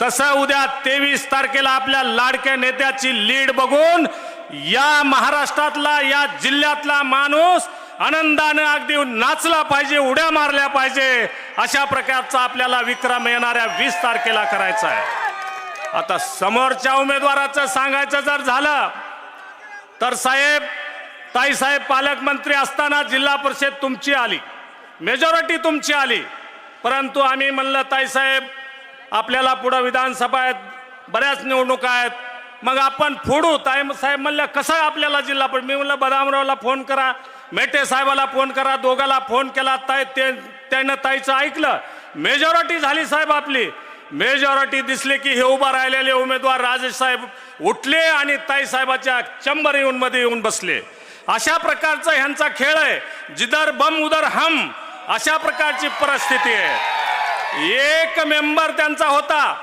तसं उद्या तेवीस तारखेला आपल्या लाडक्या नेत्याची लीड बघून या महाराष्ट्रातला या जिल्ह्यातला माणूस आनंदानं अगदी नाचला पाहिजे उड्या मारल्या पाहिजे अशा प्रकारचा आपल्याला विक्रम येणाऱ्या वीस तारखेला करायचा आहे. आता समोरच्या उमेदवाराचं सांगायचं जर झालं तर साहेब ताईसाहेब पालकमंत्री असताना जिल्हा परिषद तुमची आली मेजॉरिटी तुमची आली परंतु आम्ही म्हणलं ताईसाहेब आपल्याला पुढं विधानसभा आहेत बऱ्याच निवडणुका आहेत. मग आपण फोडू. ताई साहेब म्हणलं कसं आपल्याला जिल्हा पण मी म्हणलं बदामरावला फोन करा मेटे साहेबाला फोन करा दोघाला फोन केला. ताई ते त्यानं ताईचं ऐकलं. मेजॉरिटी झाली साहेब आपली. मेजॉरिटी दिसली की हे उभा राहिलेले उमेदवार राजेश साहेब उठले आणि ताई साहेबाच्या चंबर येऊन मध्ये येऊन बसले. अशा प्रकारचा ह्यांचा खेळ आहे. जिदर बम उदर हम अशा प्रकारची परिस्थिती आहे. एक मेंबर त्यांचा होता.